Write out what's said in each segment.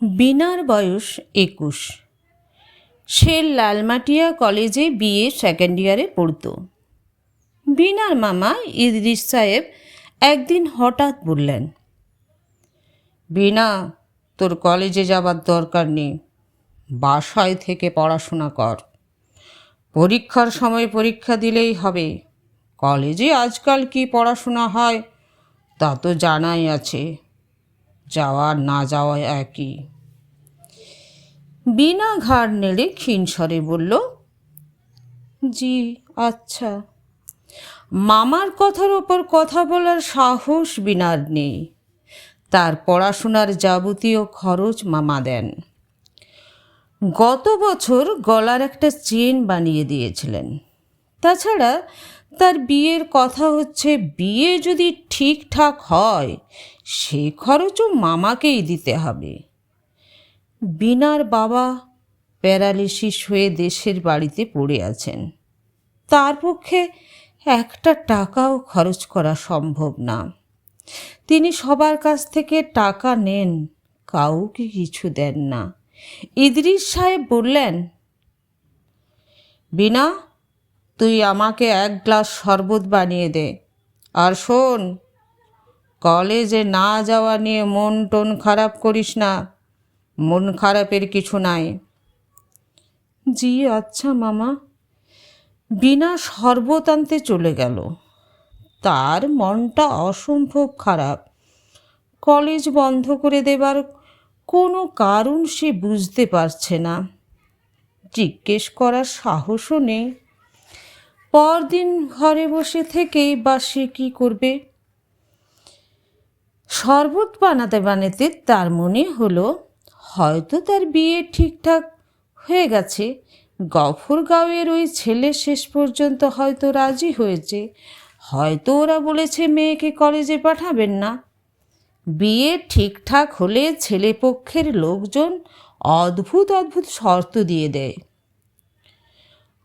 বিনার বয়স একুশ। সে লালমাটিয়া কলেজে বিএ সেকেন্ড ইয়ারে পড়তো। বিনার মামা ইদ্রিস সাহেব একদিন হঠাৎ বললেন, বিনা, তোর কলেজে যাবার দরকার নেই, বাসায় থেকে পড়াশোনা কর। পরীক্ষার সময় পরীক্ষা দিলেই হবে। কলেজে আজকাল কি পড়াশোনা হয় তা তো জানাই আছে। যাওয়া না যাওয়া একই। বিনা ঘাড় নেড়ে ক্ষীণস্বরে বলল, জি আচ্ছা। মামার কথার ওপর কথা বলার সাহস বিনার নেই। তার পড়াশোনার যাবতীয় খরচ মামা দেন। গত বছর গলার একটা চেন বানিয়ে দিয়েছিলেন। তাছাড়া তার বিয়ের কথা হচ্ছে, বিয়ে যদি ঠিকঠাক হয় সে খরচও মামাকেই দিতে হবে। বিনার বাবা প্যারালিসিস হয়ে দেশের বাড়িতে পড়ে আছেন। তার পক্ষে একটা টাকাও খরচ করা সম্ভব না। তিনি সবার কাছ থেকে টাকা নেন, কাউকে কিছু দেন না। ইদ্রিস সাহেব বললেন, বিনা, তুই আমাকে এক গ্লাস শরবত বানিয়ে দে। আর শোন কলেজে না যাওয়া নিয়ে মন টন খারাপ করিস না। মন খারাপের কিছু নাই। জি আচ্ছা মামা। বিনা শরবত আনতে চলে গেল। তার মনটা অসম্ভব খারাপ। কলেজ বন্ধ করে দেবার কোনো কারণ সে বুঝতে পারছে না। জিজ্ঞেস করার সাহসও নেই। পরদিন ঘরে বসে থেকেই বা সে কী করবে? শরবত বানাতে বানাতে তার মনে হলো, হয়তো তার বিয়ে ঠিকঠাক হয়ে গেছে। গফরগাঁওয়ের ওই ছেলে শেষ পর্যন্ত হয়তো রাজি হয়েছে। হয়তো ওরা বলেছে মেয়েকে কলেজে পাঠাবেন না। বিয়ে ঠিকঠাক হলে ছেলেপক্ষের লোকজন অদ্ভুত অদ্ভুত শর্ত দিয়ে দেয়।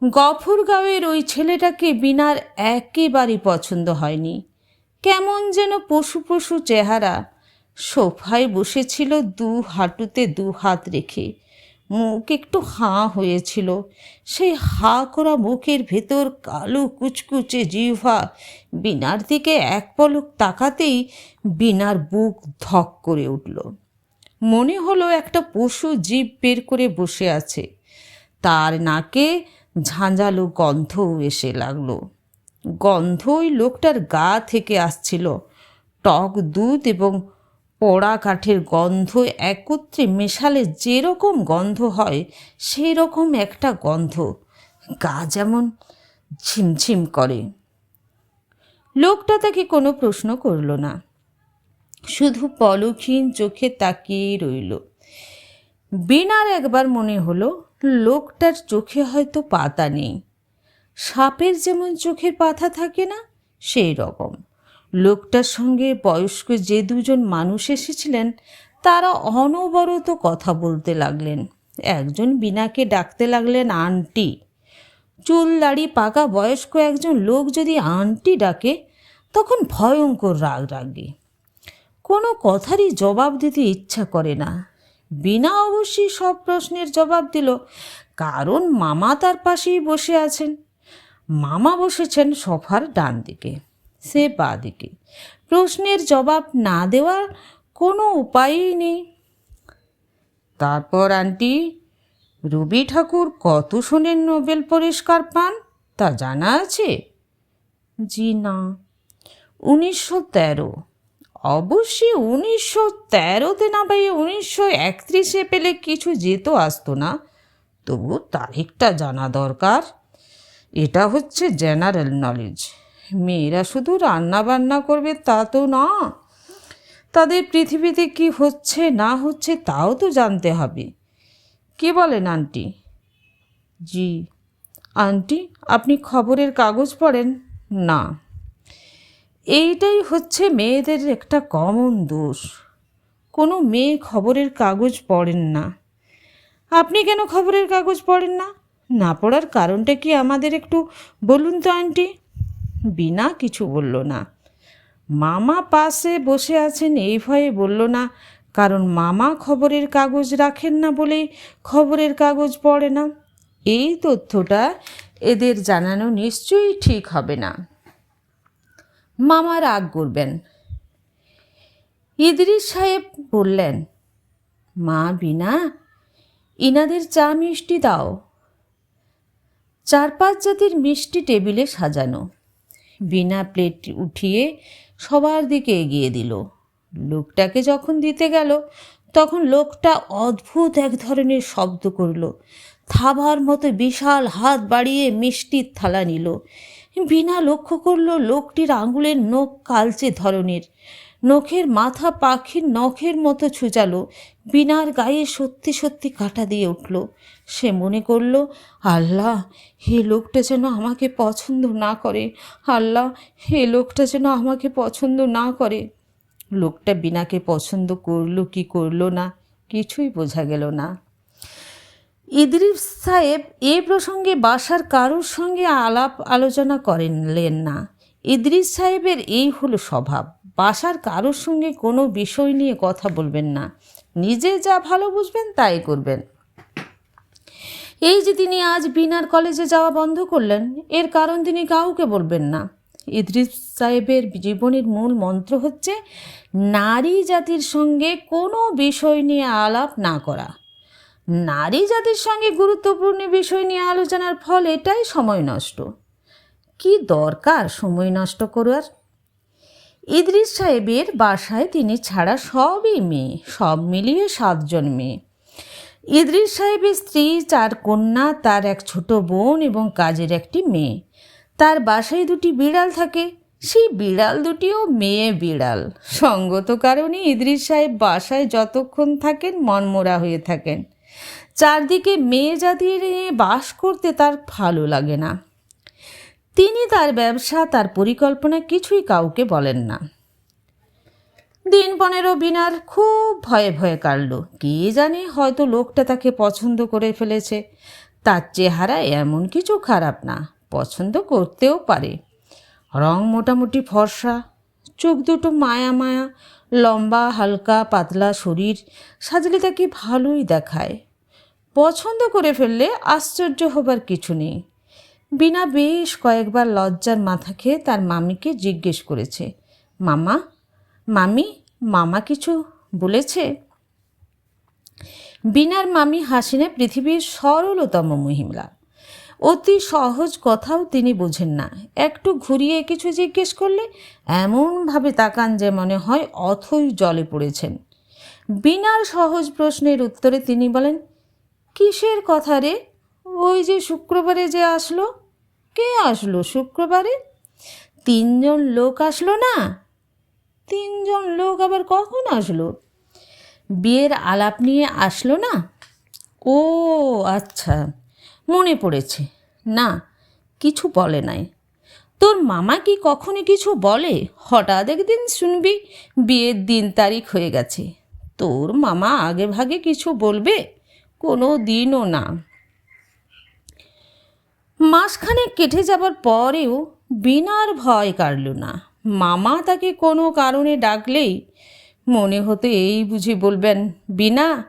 গফরগাঁওয়ের ওই ছেলেটাকে বিনার একেবারেই পছন্দ হয়নি। কেমন যেন পশু পশু চেহারা। সোফায় বসেছিল দু হাঁটুতে দু হাত রেখে। মুখ একটু হাঁ হয়েছিল। সেই হা করা মুখের ভেতর কালো কুচকুচে জিহ্বা। বিনার দিকে এক পলক তাকাতেই বিনার বুক ধক করে উঠল। মনে হলো একটা পশু জীব বের করে বসে আছে। তার নাকে ঝাঁঝালো গন্ধও এসে লাগল। গন্ধ ওই লোকটার গা থেকে আসছিল। টক দুধ এবং পোড়া কাঠের গন্ধ একত্রে মেশালে যেরকম গন্ধ হয় সেই রকম একটা গন্ধ। গা যেমন ঝিমঝিম করে। লোকটা তাকে কোনো প্রশ্ন করল না। শুধু পলক্ষীন চোখে তাকিয়েই রইল। বিনার একবার মনে হলো, লোকটার চোখে হয়তো পাতা নেই। সাপের যেমন চোখের পাথা থাকে না, সেই রকম। লোকটার সঙ্গে বয়স্ক যে দুজন মানুষ এসেছিলেন, তারা অনবরত কথা বলতে লাগলেন। একজন বিনাকে ডাকতে লাগলেন, আন্টি। চুল দাড়ি পাকা বয়স্ক একজন লোক যদি আন্টি ডাকে, তখন ভয়ঙ্কর রাগ রাগে। কোনো কথারই জবাব দিতে ইচ্ছা করে না। বিনা অবশ্যই সব প্রশ্নের জবাব দিল, কারণ মামা তার পাশেই বসে আছেন। মামা বসেছেন সোফার ডান দিকে, সে বা দিকে। প্রশ্নের জবাব না দেওয়ার কোনো উপায়ই নেই। তারপর আন্টি, রবি ঠাকুর কত শোনেন নোবেল পুরস্কার পান তা জানা আছে? জি না। উনিশশো তেরো। অবশ্যই উনিশশো তেরোতে না পাইয়ে উনিশশো একত্রিশে পেলে কিছু যেত আসতো না, তবু তারিখটা জানা দরকার। এটা হচ্ছে জেনারেল নলেজ মেয়েরা শুধু রান্না বান্না করবে তা তো না। তাদের পৃথিবীতে কি হচ্ছে না হচ্ছে তাও তো জানতে হবে। কে বলেন আন্টি? জি। আন্টি, আপনি খবরের কাগজ পড়েন? না। এইটাই হচ্ছে মেয়েদের একটা কমন দোষ। কোনো মেয়ে খবরের কাগজ পড়েন না। আপনি কেন খবরের কাগজ পড়েন না? না পড়ার কারণটা কি আমাদের একটু বলুন তো, আন্টি? বিনা কিছু বলল না। মামা পাশে বসে আছেন, এই ভয়ে বলল না, কারণ মামা খবরের কাগজ রাখেন না বলেই খবরের কাগজ পড়ে না। এই তথ্যটা এদের জানানো নিশ্চয়ই ঠিক হবে না। মামা রাগ করবেন। ইদরিস সাহেব বললেন, মা বিনা, ইনাদের চা মিষ্টি দাও। চার পাঁচ জাতির মিষ্টি টেবিলে সাজানো। বিনা প্লেট উঠিয়ে সবার দিকে এগিয়ে দিল। লোকটাকে যখন দিতে গেল, তখন লোকটা অদ্ভুত এক ধরনের শব্দ করল। থাবার মতো বিশাল হাত বাড়িয়ে মিষ্টির থালা নিল। বিনা লক্ষ্য করল লোকটির আঙুলের নখ কালচে ধরনের। নখের মাথা পাখির নখের মতো ছুচালো। বিনার গায়ে সত্যি সত্যি কাটা দিয়ে উঠল। সে মনে করল, আল্লাহ, হে লোকটা যেন আমাকে পছন্দ না করে। আল্লাহ, হে লোকটা যেন আমাকে পছন্দ না করে। লোকটা বিনাকে পছন্দ করল কি করল না, কিছুই বোঝা গেল না। ইদরিস সাহেব এ প্রসঙ্গে বাসার কারোর সঙ্গে আলাপ আলোচনা করেনলেন না। ইদরিস সাহেবের এই হলো স্বভাব। বাসার কারোর সঙ্গে কোনো বিষয় নিয়ে কথা বলবেন না। নিজে যা ভালো বুঝবেন, তাই করবেন। এই যে তিনি আজ বিনার কলেজে যাওয়া বন্ধ করলেন, এর কারণ তিনি কাউকে বলবেন না। ইদ্রিস সাহেবের জীবনের মূল মন্ত্র হচ্ছে, নারী জাতির সঙ্গে কোনো বিষয় নিয়ে আলাপ না করা। নারী জাতির সঙ্গে গুরুত্বপূর্ণ বিষয় নিয়ে আলোচনার ফল এটাই সময় নষ্ট। কি দরকার সময় নষ্ট করার? ইদ্রিস সাহেবের বাসায় তিনি ছাড়া সবই মেয়ে, সব মিলিয়ে সাতজন মেয়ে। ইদ্রিস সাহেবের স্ত্রী চার কন্যা, তার এক ছোট বোন এবং কাজের একটি মেয়ে। তার বাসায় দুটি বিড়াল থাকে, সেই বিড়াল দুটিও মেয়ে বিড়াল। সঙ্গত কারণে ইদ্রিস সাহেব বাসায় যতক্ষণ থাকেন মনমোরা হয়ে থাকেন। চারদিকে মেয়ে জাতির বাস করতে তার ভালো লাগে না। তিনি তার ব্যবসা, তার পরিকল্পনা কিছুই কাউকে বলেন না। দিন পনেরো বিনার খুব ভয়ে ভয়ে কাটল। কে জানে হয়তো লোকটা তাকে পছন্দ করে ফেলেছে। তার চেহারা এমন কিছু খারাপ না, পছন্দ করতেও পারে। রং মোটামুটি ফর্সা, চোখ দুটো মায়া মায়া, লম্বা, হালকা, পাতলা শরীর সাজলে তাকে ভালোই দেখায়। পছন্দ করে ফেললে আশ্চর্য হবার কিছু নেই। বিনা বেশ কয়েকবার লজ্জার মাথা খেয়ে তার মামিকে জিজ্ঞেস করেছে, মামা, মামি, মামা কিছু বলেছে? বিনার মামি হাসিনে পৃথিবীর সরলতম মহিলা অতি সহজ কথাও তিনি বোঝেন না। একটু ঘুরিয়ে কিছু জিজ্ঞেস করলে এমনভাবে তাকান যে মনে হয় অথই জলে পড়েছেন। বিনার সহজ প্রশ্নের উত্তরে তিনি বলেন, কিসের কথা রে? ওই যে শুক্রবারে যে আসলো কে আসলো শুক্রবারে? তিনজন লোক আসলো না? তিনজন লোক আবার কখন আসলো? বিয়ের আলাপ নিয়ে আসলো না? ও আচ্ছা মনে পড়েছে। না, কিছু বলে নাই। তোর মামা কি কখনো কিছু বলে? হঠাৎ একদিন শুনবি, বিয়ের দিন তারিখ হয়ে গেছে। তোর মামা আগে ভাগে কিছু বলবে? কোনো দিনও না। মাসখানে কেটে যাবার পরেও বিনার ভয় কাটল না। মামা তাকে কোনো কারণে ডাকলেই মনে হতো এই বুঝি বলবেন, বিনা,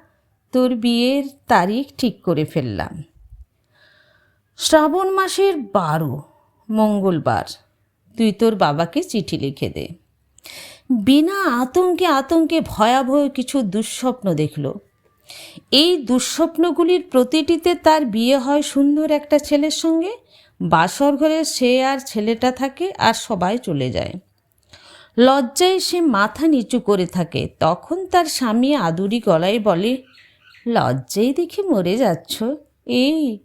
তোর বিয়ের তারিখ ঠিক করে ফেললাম। শ্রাবণ মাসের বারো, মঙ্গলবার। তুই তোর বাবাকে চিঠি লিখে দে। বিনা আতঙ্কে আতঙ্কে ভয়াবহ কিছু দুঃস্বপ্ন দেখল। এই দুঃস্বপ্নগুলির প্রতিটিতে তার বিয়ে হয় সুন্দর একটা ছেলের সঙ্গে বাসর ঘরে সে আর ছেলেটা থাকে আর সবাই চলে যায়। লজ্জায় সে মাথা নিচু করে থাকে, তখন তার স্বামী আদুরি গলায় বলে, লজ্জায় দেখি মরে যাচ্ছ? এই,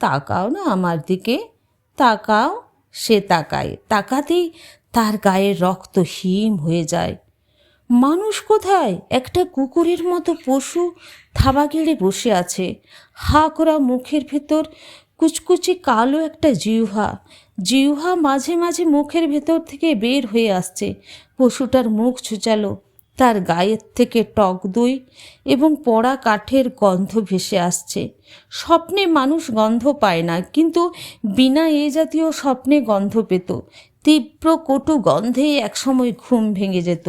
তাকাও না আমার দিকে, তাকাও, সে তাকায়, তাকাতেই তার গায়ে রক্ত হিম হয়ে যায়। মানুষ কোথায়? একটা কুকুরের মতো পশু থাবা গেড়ে বসে আছে। হা করা মুখের ভেতর কুচকুচি কালো একটা জিহ্বা। জিহ্বা মাঝে মাঝে মুখের ভেতর থেকে বের হয়ে আসছে। পশুটার মুখ ছুচালো তার গায়ের থেকে টক দই এবং পড়া কাঠের গন্ধ ভেসে আসছে। স্বপ্নে মানুষ গন্ধ পায় না, কিন্তু বিনা এ জাতীয় স্বপ্নে গন্ধ পেত। তীব্র কটু গন্ধে একসময় ঘুম ভেঙে যেত।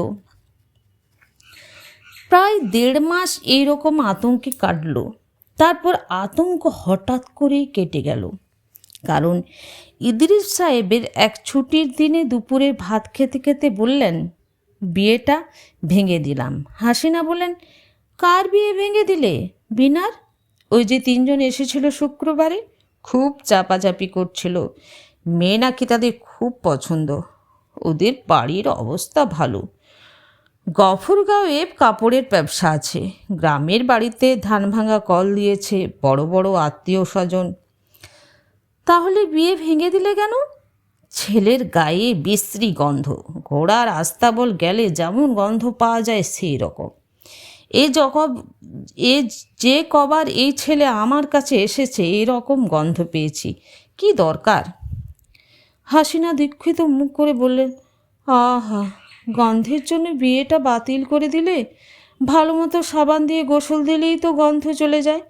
প্রায় দেড় মাস এইরকম আতঙ্কে কাটলো। তারপর আতঙ্ক হঠাৎ করেই কেটে গেল। কারণ ইদ্রিস সাহেবের এক ছুটির দিনে দুপুরে ভাত খেতে খেতে বললেন, বিয়েটা ভেঙে দিলাম। হাসিনা বললেন, কার বিয়ে ভেঙে দিলে? বিনার? ওই যে তিনজন এসেছিল শুক্রবারে, খুব চাপাচাপি করছিল। মেয়ে নাকি তাদের খুব পছন্দ। ওদের বাড়ির অবস্থা ভালো। গফরগাঁওয়ে কাপড়ের ব্যবসা আছে। গ্রামের বাড়িতে ধান ভাঙা কল দিয়েছে বড় বড় আত্মীয় স্বজন। তাহলে বিয়ে ভেঙে দিলে কেন? ছেলের গায়ে বিশ্রী গন্ধ। ঘোড়ার আস্তাবল গেলে যেমন গন্ধ পাওয়া যায় সেই রকম এ যখন এ যে কবার এই ছেলে আমার কাছে এসেছে এই রকম গন্ধ পেয়েছি। কি দরকার? হাসিনা দীক্ষিত মুখ করে বললেন, আহা গন্ধের জন্য বিয়েটা বাতিল করে দিলে ভালো মতো সাবান দিয়ে গোসল দিলেই তো গন্ধ চলে যায়।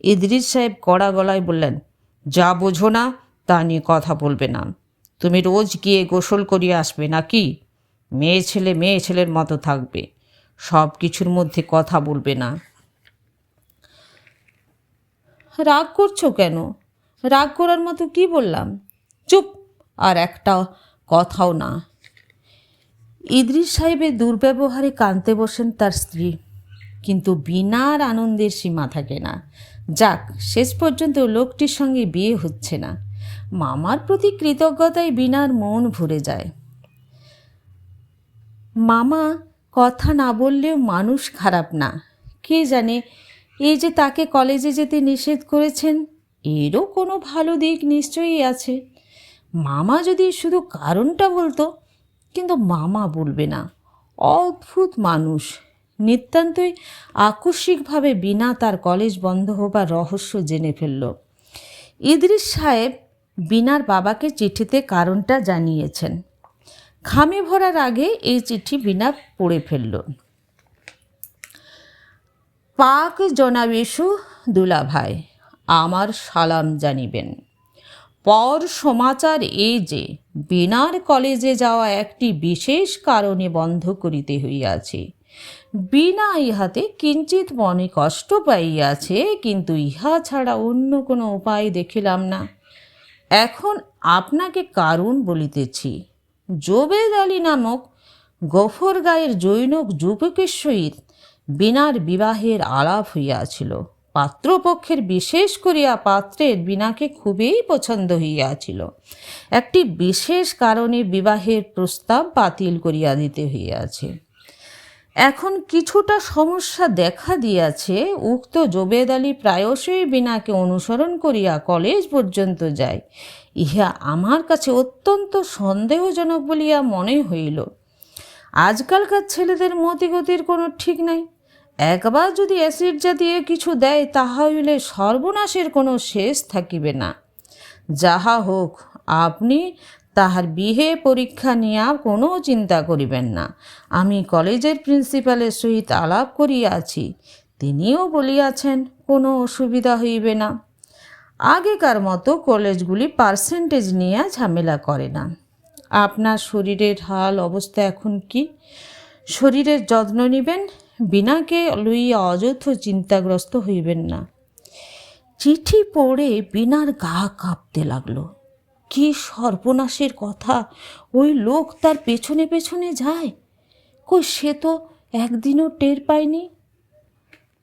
ইদ্রিস সাহেব কড়া গলায় বললেন, যা বোঝো না, তা নিয়ে কথা বলবে না। তুমি রোজ গিয়ে গোসল করিয়ে আসবে নাকি? মেয়ে ছেলে মেয়ে ছেলের মতো থাকবে। সব কিছুর মধ্যে কথা বলবে না। রাগ করছ কেন? রাগ করার মতো কি বললাম? চুপ, আর একটা কথাও না। ইদ্রিস সাহেবের দুর্ব্যবহারে কাঁদতে বসেন তার স্ত্রী। কিন্তু বিনার আনন্দের সীমা থাকে না। যাক, শেষ পর্যন্ত লোকটির সঙ্গে বিয়ে হচ্ছে না। মামার প্রতি কৃতজ্ঞতায় বিনার মন ভরে যায়। মামা, কথা না বললেও মানুষ খারাপ না। কে জানে, এই যে তাকে কলেজে যেতে নিষেধ করেছেন, এরও কোনো ভালো দিক নিশ্চয়ই আছে। মামা যদি শুধু কারণটা বলতো কিন্তু মামা বলবে না। অদ্ভুত মানুষ। নিতান্তই আকস্মিকভাবে বিনা তার কলেজ বন্ধ হবার রহস্য জেনে ফেলল। ইদ্রিস সাহেব বিনার বাবাকে চিঠিতে কারণটা জানিয়েছেন। খামে ভরার আগে এই চিঠি বিনা পড়ে ফেলল। পাক জনাবেশু দুলাভাই, আমার সালাম জানিবেন। পর সমাচার এই যে, বিনার কলেজে যাওয়া একটি বিশেষ কারণে বন্ধ করিতে হইয়াছে। বিনা ইহাতে কিঞ্চিত মনে কষ্ট পাইয়াছে, কিন্তু ইহা ছাড়া অন্য কোনো উপায় দেখিলাম না। এখন আপনাকে কারণ বলিতেছি। জোবেদ আলী নামক গফর গায়ের জৈনক যুবকের সহিত বিনার বিবাহের আলাপ হইয়াছিল। পাত্রপক্ষের বিশেষ করিয়া পাত্রের বিনাকে খুবই পছন্দ হইয়াছিল। একটি বিশেষ কারণে বিবাহের প্রস্তাব বাতিল করিয়া দিতে হইয়াছে। এখন কিছুটা সমস্যা দেখা দিয়াছে, উক্ত জোবেদ আলী প্রায়শই বিনাকে অনুসরণ করিয়া কলেজ পর্যন্ত যায়। ইহা আমার কাছে অত্যন্ত সন্দেহজনক বলিয়া মনে হইল। আজকালকার ছেলেদের মতিগতির কোনো ঠিক নাই। একবার যদি অ্যাসিড জাতীয় কিছু দেয় তাহা হইলে সর্বনাশের কোনো শেষ থাকিবে না। যাহা হোক, আপনি তাহার বিহে পরীক্ষা নিয়া কোনো চিন্তা করিবেন না। আমি কলেজের প্রিন্সিপালের সহিত আলাপ করিয়াছি তিনিও বলিয়াছেন, কোনো অসুবিধা হইবে না। আগেকার মতো কলেজগুলি পার্সেন্টেজ নিয়ে ঝামেলা করে না। আপনার শরীরের হাল অবস্থা এখন কি? শরীরের যত্ন নিবেন বিনাকে লইয়া অযথ চিন্তাগ্রস্ত হইবেন না। চিঠি পড়ে বিনার গা কাঁপতে লাগল। কি সর্বনাশের কথা, ওই লোক তার পেছনে পেছনে যায়। কই, সে তো একদিনও টের পায়নি।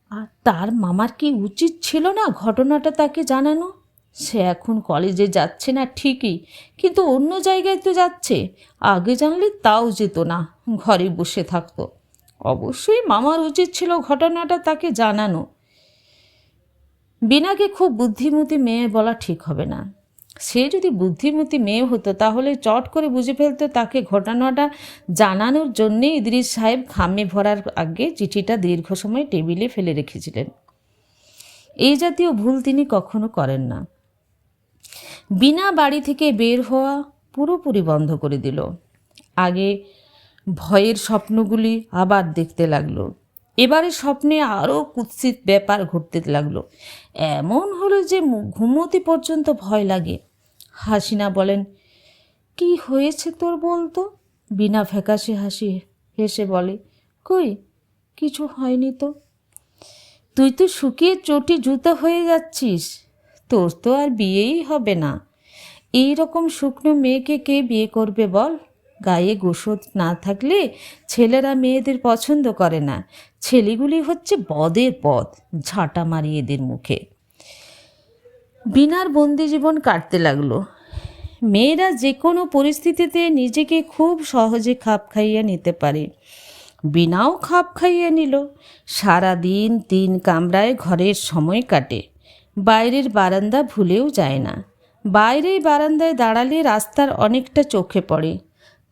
আর তার মামার কি উচিত ছিল না ঘটনাটা তাকে জানানো? সে এখন কলেজে যাচ্ছে না ঠিকই, কিন্তু অন্য জায়গায় তো যাচ্ছে। আগে জানলে তাও যেত না, ঘরে বসে থাকতো। অবশ্যই মামার উচিত ছিল ঘটনাটা তাকে জানানো। বিনাকে খুব বুদ্ধিমতী মেয়ে বলা ঠিক হবে না। সে যদি বুদ্ধিমতী মেয়ে হতো, তাহলে চট করে বুঝে ফেলতো তাকে ঘটনাটা জানানোর জন্যে ইদ্রিস সাহেব খামে ভরার আগে চিঠিটা দীর্ঘ সময় টেবিলে ফেলে রেখেছিলেন। এই জাতীয় ভুল তিনি কখনো করেন না। বিনা বাড়ি থেকে বের হওয়া পুরোপুরি বন্ধ করে দিল। আগে ভয়ের স্বপ্নগুলি আবার দেখতে লাগল। এবারে স্বপ্নে আরও কুৎসিত ব্যাপার ঘটতে লাগল। এমন হলো যে ঘুমোতে পর্যন্ত ভয় লাগে। হাসিনা বলেন, কি হয়েছে তোর বলতো? বিনা ফ্যাকাশে হাসি হেসে বলে, কই, কিছু হয়নি তো? তুই তো শুকিয়ে চটি জুতো হয়ে যাচ্ছিস। তোর তো আর বিয়েই হবে না। এই রকম শুকনো মেয়েকে কে বিয়ে করবে বল? গায়ে গোসদ না থাকলে ছেলেরা মেয়েদের পছন্দ করে না। ছেলেগুলি হচ্ছে বদের পথ, ঝাঁটা মারি এদের মুখে। বিনার বন্দি জীবন কাটতে লাগল। মেয়েরা যে কোনো পরিস্থিতিতে নিজেকে খুব সহজে খাপ খাইয়ে নিতে পারে। বিনাও খাপ খাইয়ে নিল। সারাদিন তিন কামরায় ঘরের সময় কাটে। বাইরের বারান্দা ভুলেও যায় না। বাইরেই বারান্দায় দাঁড়ালে রাস্তার অনেকটা চোখে পড়ে।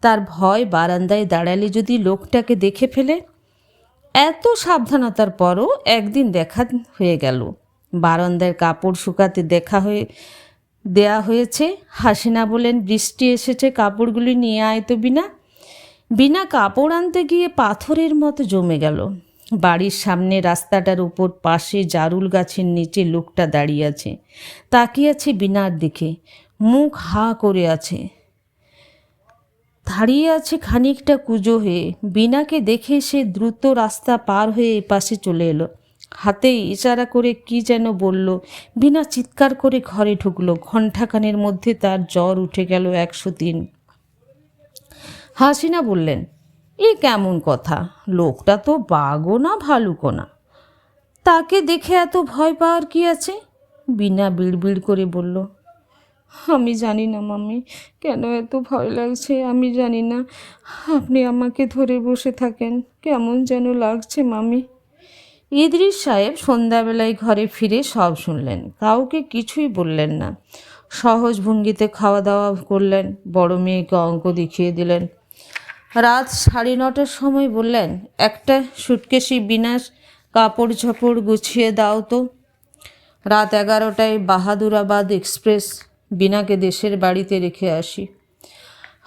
তার ভয় বারান্দায় দাঁড়ালে যদি লোকটাকে দেখে ফেলে? এত সাবধানতার পরও একদিন দেখা হয়ে গেল। বারান্দায় কাপড় শুকাতে দেখা হয়ে, দেয়া হয়েছে। হাসিনা বলেন, বৃষ্টি এসেছে, কাপড়গুলি নিয়ে আয় তো বিনা। বিনা কাপড় আনতে গিয়ে পাথরের মতো জমে গেল। বাড়ির সামনে রাস্তাটার উপর পাশে জারুল গাছের নিচে লোকটা দাঁড়িয়ে আছে। তাকিয়ে আছে বিনার দিকে। মুখ হা করে আছে। দাঁড়িয়ে আছে খানিকটা কুজো হয়ে। বিনাকে দেখে সে দ্রুত রাস্তা পার হয়ে এপাশে চলে এলো। হাতে ইশারা করে কি যেন বলল। বিনা চিৎকার করে ঘরে ঢুকলো। ঘণ্টাখানের মধ্যে তার জ্বর উঠে গেল একশো তিন। হাসিনা বললেন, এ কেমন কথা? লোকটা তো বাঘও না ভালুকও না। তাকে দেখে এত ভয় পাওয়ার কি আছে? বিনা বিড়বিড় করে বলল আমি জানি না মামি কেন এত ভয় লাগছে আমি জানি না। আপনি আমাকে ধরে বসে থাকেন, কেমন যেন লাগছে মামি ইদ্রিস সাহেব সন্ধ্যাবেলায় ঘরে ফিরে সব শুনলেন, কাউকে কিছুই বললেন না। সহজ ভঙ্গিতে খাওয়া দাওয়া করলেন, বড় মেয়েকে অঙ্ক দেখিয়ে দিলেন। রাত সাড়ে নটার সময় বললেন, একটা সুটকেসি বিনাশ কাপড় ঝাপড় গুছিয়ে দাও তো। রাত এগারোটায় বাহাদুরাবাদ এক্সপ্রেস। বিনাকে দেশের বাড়িতে রেখে আসি।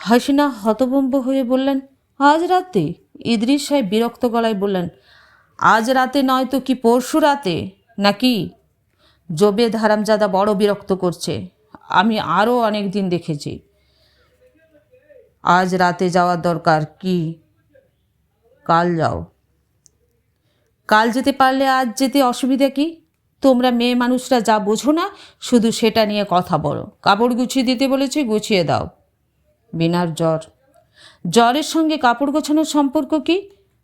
হাসিনা হতভম্ব হয়ে বললেন, আজ রাতে? ইদ্রিস সাহেব বিরক্ত গলায় বললেন, আজ রাতে নয় তো কি পরশু রাতে? নাকি? জবেদ হারামজাদা বড় বিরক্ত করছে, আমি আরও অনেক দিন দেখেছি। আজ রাতে যাওয়ার দরকার কি? কাল যাও। কাল যেতে পারলে আজ যেতে অসুবিধা কি? তোমরা মেয়ে মানুষরা যা বোঝো না, শুধু সেটা নিয়ে কথা বলো। কাপড় গুছিয়ে দিতে বলেছে, গুছিয়ে দাও। বিনার জ্বর। জ্বরের সঙ্গে কাপড় গোছানোর সম্পর্ক কি?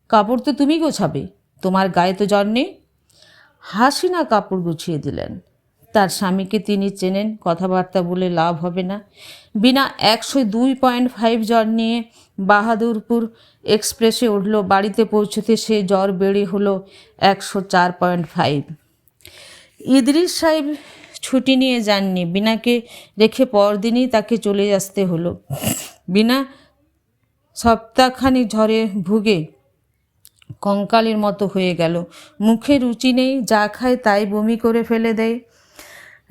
কাপড় তো তুমি গোছাবে, তোমার গায়ে তো জ্বর নেই। হাসিনা কাপড় গুছিয়ে দিলেন। তার স্বামীকে তিনি চেনেন, কথাবার্তা বলে লাভ হবে না। বিনা একশো দুই পয়েন্ট ফাইভ জ্বর নিয়ে বাহাদুরপুর এক্সপ্রেসে উঠল, বাড়িতে পৌঁছতে সে জ্বর বেড়ে হলো একশো চার পয়েন্ট ফাইভ। ইদ্রিস সাহেব ছুটি নিয়ে যাননি। বিনাকে রেখে পরদিনই তাকে চলে আসতে হলো। বিনা সপ্তাহখানি ঝড়ে ভুগে কঙ্কালের মতো হয়ে গেল। মুখে রুচি নেই, যা খায় তাই বমি করে ফেলে দেয়।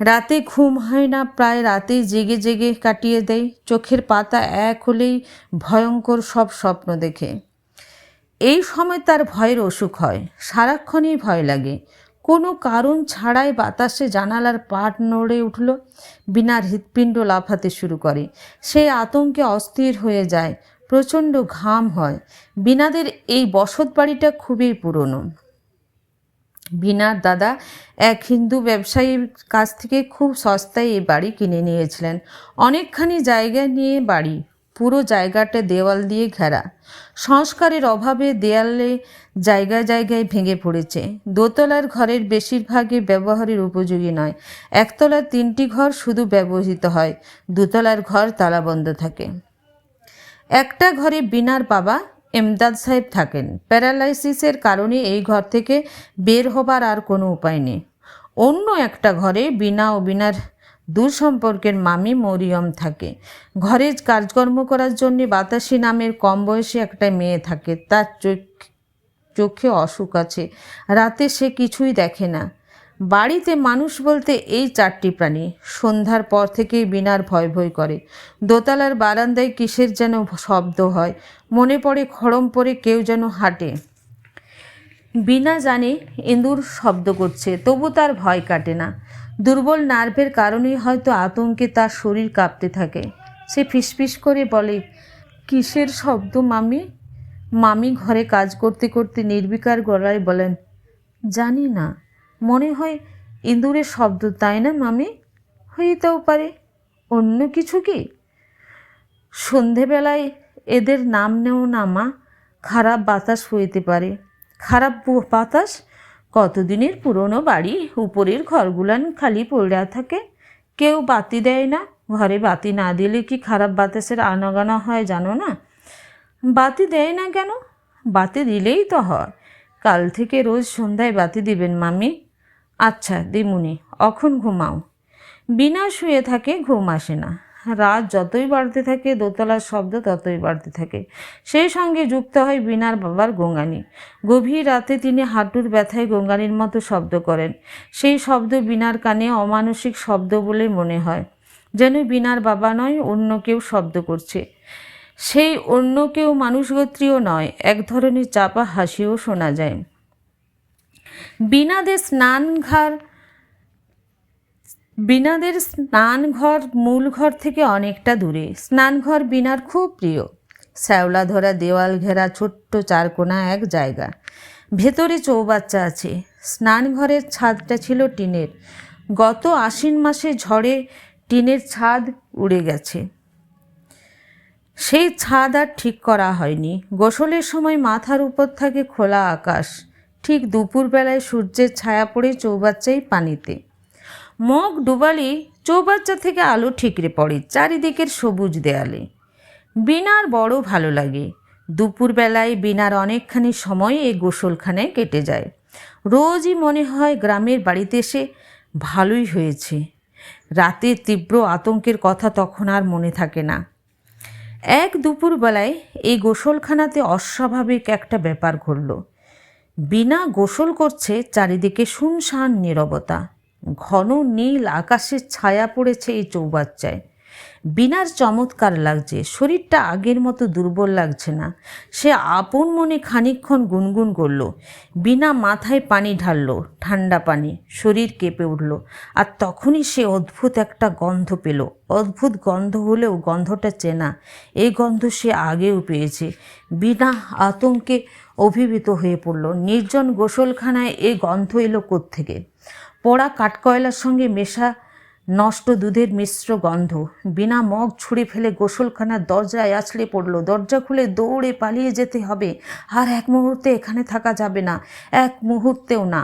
রাতে ঘুম হয় না, প্রায় রাতেই জেগে জেগে কাটিয়ে দেয়। চোখের পাতা এক হলেই ভয়ঙ্কর সব স্বপ্ন দেখে। এই সময় তার ভয়ের অসুখ হয়, সারাক্ষণই ভয় লাগে। কোনো কারণ ছাড়াই বাতাসে জানালার পাট নড়ে উঠল বিনার হৃৎপিণ্ড লাফাতে শুরু করে। সে আতঙ্কে অস্থির হয়ে যায়, প্রচণ্ড ঘাম হয়। বিনাদের এই বসত বাড়িটা খুবই পুরনো। বিনার দাদা এক হিন্দু ব্যবসায়ীর কাছ থেকে খুব সস্তায় এই বাড়ি কিনে নিয়েছিলেন। অনেকখানি জায়গা নিয়ে বাড়ি। পুরো জায়গাটা দেওয়াল দিয়ে ঘেরা। সংস্কারের অভাবে দেয়ালে জায়গায় জায়গায় ভেঙে পড়েছে। দোতলার ঘরের বেশিরভাগই ব্যবহারের উপযোগী নয়। একতলার তিনটি ঘর শুধু ব্যবহৃত হয়। দোতলার ঘর তালাবন্ধ থাকে। একটা ঘরে বিনার বাবা এমদাদ সাহেব থাকেন। প্যারালাইসিসের কারণে এই ঘর থেকে বের হবার আর কোনো উপায় নেই। অন্য একটা ঘরে বিনা ও বিনার দূর সম্পর্কের মামি মরিয়ম থাকে। ঘরে কাজকর্ম করার জন্য বাতাসি নামের কম বয়সী একটা মেয়ে থাকে। তার চোখ, চোখে অসুখ আছে। রাতে সে কিছুই দেখে না। বাড়িতে মানুষ বলতে এই চারটি প্রাণী। সন্ধ্যার পর থেকেই বিনার ভয় ভয় করে। দোতলার বারান্দায় কিসের যেন শব্দ হয়। মনে পড়ে খড়ম পরে কেউ যেন হাঁটে। বিনা জানে ইঁদুর শব্দ করছে, তবু তার ভয় কাটে না। দুর্বল নার্ভের কারণেই হয়তো আতঙ্কে তার শরীর কাঁপতে থাকে। সে ফিসফিস করে বলে, কিসের শব্দ, মামি? মামি ঘরে কাজ করতে করতে নির্বিকার গলায় বলেন, জানি না। মনে হয় ইঁদুরের শব্দ, তাই না, মামি? হইতেও পারে। অন্য কিছু কি? সন্ধেবেলায় এদের নাম নেও না, মা। খারাপ বাতাস হইতে পারে। খারাপ বাতাস? কতদিনের পুরনো বাড়ি? উপরের ঘরগুলান খালি পড়ে থাকে। কেউ বাতি দেয় না। ঘরে বাতি না দিলে কি খারাপ বাতাসের আনাগানা হয় জানো না? বাতি দেয় না কেন? বাতি দিলেই তো হয়। কাল থেকে রোজ সন্ধ্যায় বাতি দিবেন মামি আচ্ছা দিমুনি অখন ঘুমাও। বিনা শুয়ে থাকে, ঘুম আসে না। রাত যতই বাড়তে থাকে, দোতলার শব্দ ততই বাড়তে থাকে। সেই সঙ্গে যুক্ত হয় বিনার বাবার গঙ্গানি গভীর রাতে তিনি হাঁটুর ব্যথায় গঙ্গানির মতো শব্দ করেন। সেই শব্দ বিনার কানে অমানসিক শব্দ বলে মনে হয়। যেন বিনার বাবা নয়, অন্য কেউ শব্দ করছে। সেই অন্য কেউ মানুষগোত্রীয় নয়, এক ধরনের চাপা হাসিও শোনা যায়। বিনাদের স্নানঘর বিনাদের স্নানঘর মূল ঘর থেকে অনেকটা দূরে। স্নানঘর বিনার খুব প্রিয়। শ্যাওলা ধরা দেওয়াল ঘেরা ছোট্ট চারকোনা এক জায়গা। ভেতরে চৌবাচ্চা আছে। স্নানঘরের ছাদটা ছিল টিনের। গত আশ্বিন মাসে ঝড়ে টিনের ছাদ উড়ে গেছে। সেই ছাদ আর ঠিক করা হয়নি। গোসলের সময় মাথার উপর থাকে খোলা আকাশ। ঠিক দুপুরবেলায় সূর্যের ছায়া পড়ে চৌবাচ্চাই পানিতে। মগ, ডুবালি, চৌবাচ্চা থেকে আলো ঠিকরে পড়ে, চারিদিকের সবুজ দেয়ালে। বিনার বড় ভালো লাগে। দুপুরবেলায় বিনার অনেকখানি সময় এই গোসলখানায় কেটে যায়। রোজই মনে হয় গ্রামের বাড়িতে এসে ভালোই হয়েছে। রাতে তীব্র আতঙ্কের কথা তখন আর মনে থাকে না। এক দুপুরবেলায় এই গোসলখানাতে অস্বাভাবিক একটা ব্যাপার ঘটল। বিনা গোসল করছে চারিদিকে শুনশান নীরবতা। ঘন নীল আকাশের ছায়া পড়েছে এই চৌবাচ্চায়। বিনার চমৎকার লাগছে। শরীরটা আগের মতো দুর্বল লাগছে না। সে আপন মনে খানিকক্ষণ গুনগুন করল। বিনা মাথায় পানি ঢালল, ঠান্ডা পানি। শরীর কেঁপে উঠল আর তখনই সে অদ্ভুত একটা গন্ধ পেল। অদ্ভুত গন্ধ হলেও গন্ধটা চেনা। এই গন্ধ সে আগেও পেয়েছে। বিনা আতঙ্কে অভিভূত হয়ে পড়ল। নির্জন গোসলখানায় এই গন্ধ এলো থেকে পোড়া কাঠকয়লার সঙ্গে মেশা নষ্ট দুধের মিশ্র গন্ধ। বিনা মগ ছুঁড়ে ফেলে গোসলখানার দরজায় আছড়ে পড়ল। দরজা খুলে দৌড়ে পালিয়ে যেতে হবে। আর এক মুহূর্তে এখানে থাকা যাবে না। এক মুহূর্তেও না।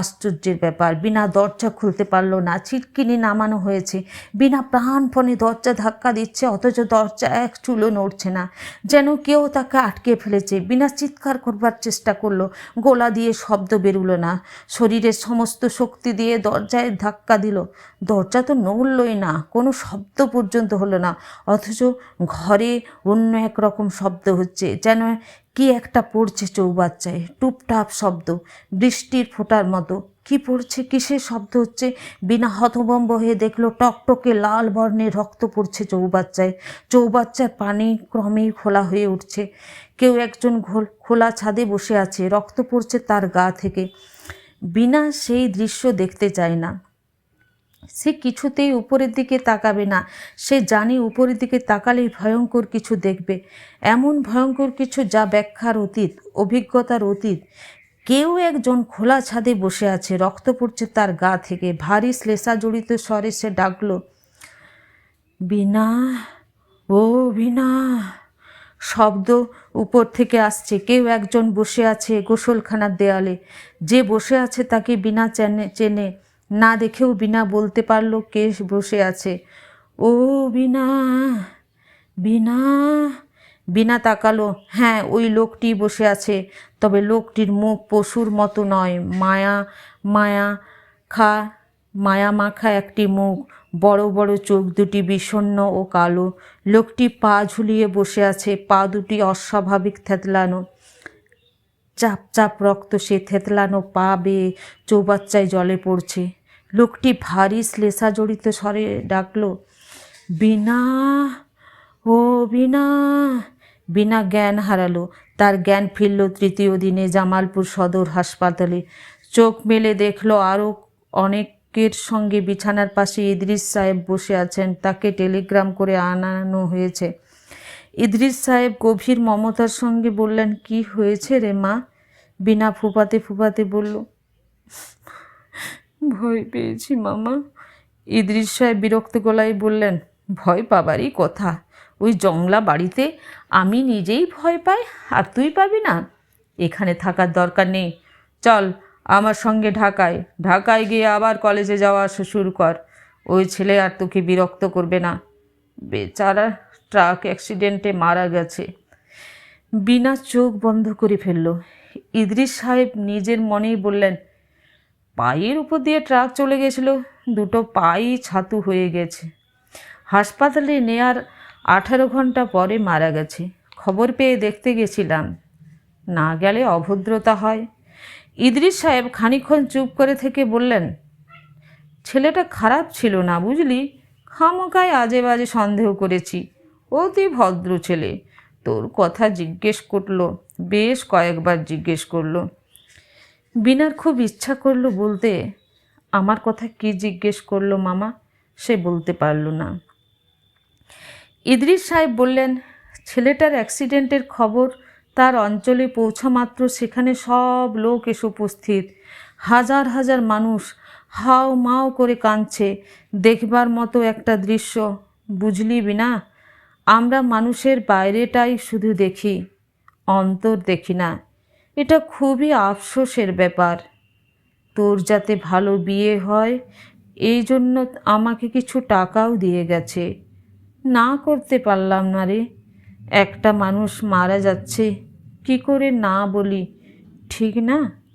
আশ্চর্যের ব্যাপার। বিনা দরজা খুলতে পারল না। ছিটকিনি নামানো হয়েছে। বিনা প্রাণপণে দরজা ধাক্কা দিচ্ছে, অথচ দরজা এক চুলো নড়ছে না। যেন কেউ তাকে আটকে ফেলেছে। বিনা চিৎকার করবার চেষ্টা করল। গোলা দিয়ে শব্দ বেরুলো না। শরীরের সমস্ত শক্তি দিয়ে দরজায় ধাক্কা দিল। দরজা তো নড়লই না। কোনো শব্দ পর্যন্ত হলো না। অথচ ঘরে অন্য এক রকম শব্দ হচ্ছে। যেন কি একটা পড়ছে চৌবাচ্চায়? টুপটাপ শব্দ। বৃষ্টির ফোঁটার মতো। কি পড়ছে? কিসের শব্দ হচ্ছে? বিনা হতবম্ব হয়ে দেখল টকটকে লাল বর্ণের রক্ত পড়ছে চৌবাচ্চায়। চৌবাচ্চার পানি ক্রমেই খোলা হয়ে উঠছে। কেউ একজন ঘোল- খোলা ছাদে বসে আছে। রক্ত পড়ছে তার গা থেকে। বিনা সেই দৃশ্য দেখতে চায় না। সে কিছুতেই উপরের দিকে তাকাবে না। সে জানে উপরের দিকে তাকালেই ভয়ঙ্কর কিছু দেখবে। এমন ভয়ঙ্কর কিছু যা ব্যাখ্যার অতীত, অভিজ্ঞতার অতীত। কেউ একজন খোলা ছাদে বসে আছে, রক্ত পড়ছে তার গা থেকে। ভারী শ্লেষা জড়িত স্বরে সে ডাকল, বিনা, ও বিনা! শব্দ উপর থেকে আসছে। কেউ একজন বসে আছে গোসলখানার দেয়ালে। যে বসে আছে তাকে বিনা চেনে চেনে। না দেখেও বিনা বলতে পারল কেশ বসে আছে। ও বিনা বিনা বিনা তাকালো। হ্যাঁ ওই লোকটি বসে আছে, তবে লোকটির মুখ পশুর মতো নয়। মায়া মায়া খা, মায়া মাখা একটি মুখ, বড় বড় চোখ দুটি বিষণ্ণ ও কালো। লোকটি পা ঝুলিয়ে বসে আছে, পা দুটি অস্বাভাবিক থেতলানো। চাপ চাপ রক্ত সে থেতলানো পা বেয়ে চৌবাচ্চায় জলে পড়ছে। লোকটি ভারী শ্লেষা জড়িত স্বরে ডাকল বিনা ও বিনা বিনা জ্ঞান হারালো, তার জ্ঞান ফিরল তৃতীয় দিনে জামালপুর সদর হাসপাতালে। চোখ মেলে দেখল আরও অনেকের সঙ্গে বিছানার পাশে ইদ্রিস সাহেব বসে আছেন, তাকে টেলিগ্রাম করে আনানো হয়েছে। ইদ্রিস সাহেব গভীর মমতার সঙ্গে বললেন, কি হয়েছে রে মা? বিনা ফুপাতে ফুপাতে বলল ভয় পেয়েছি, মামা। ইদ্রিস সাহেব বিরক্ত গলায় বললেন, ভয় পাবারই কথা। ওই জংলা বাড়িতে আমি নিজেই ভয় পাই, আর তুই পাবি না। এখানে থাকার দরকার নেই। চল, আমার সঙ্গে ঢাকায়। ঢাকায় গিয়ে আবার কলেজে যাওয়া আসা শুরু কর। ওই ছেলে আর তোকে বিরক্ত করবে না। বেচারা ট্রাক অ্যাক্সিডেন্টে মারা গেছে। বিনা চোখ বন্ধ করে ফেলল। ইদ্রিস সাহেব নিজের মনেই বললেন পায়ের উপর দিয়ে ট্রাক চলে গেছিল। দুটো পাই ছাতু হয়ে গেছে। হাসপাতালে নেয়ার আঠারো ঘণ্টা পরে মারা গেছে। খবর পেয়ে দেখতে গেছিলাম। না গেলে অভদ্রতা হয়। ইদ্রিস সাহেব খানিক্ষণ চুপ করে থেকে বললেন, ছেলেটা খারাপ ছিল না বুঝলি? খামোকায় আজে বাজে সন্দেহ করেছি। অতি ভদ্র ছেলে। তোর কথা জিজ্ঞেস করল, বেশ কয়েকবার জিজ্ঞেস করল। বিনার খুব ইচ্ছা করল বলতে, আমার কথা কি জিজ্ঞেস করল মামা? সে বলতে পারল না। ইদ্রিস সাহেব বললেন, ছেলেটার অ্যাক্সিডেন্টের খবর তার অঞ্চলে পৌঁছা মাত্র সেখানে সব লোক এসে উপস্থিত। হাজার হাজার মানুষ হাও মাও করে কাঁদছে। দেখবার মতো একটা দৃশ্য। বুঝলি বিনা, আমরা মানুষের বাইরেটাই শুধু দেখি, অন্তর দেখি না। এটা খুবই আফসোসের ব্যাপার। তোর যাতে ভালো বিয়ে হয়, এই জন্য আমাকে কিছু টাকাও দিয়ে গেছে। না করতে পারলাম না রে। একটা মানুষ মারা যাচ্ছে, কি করে না বলি, ঠিক না?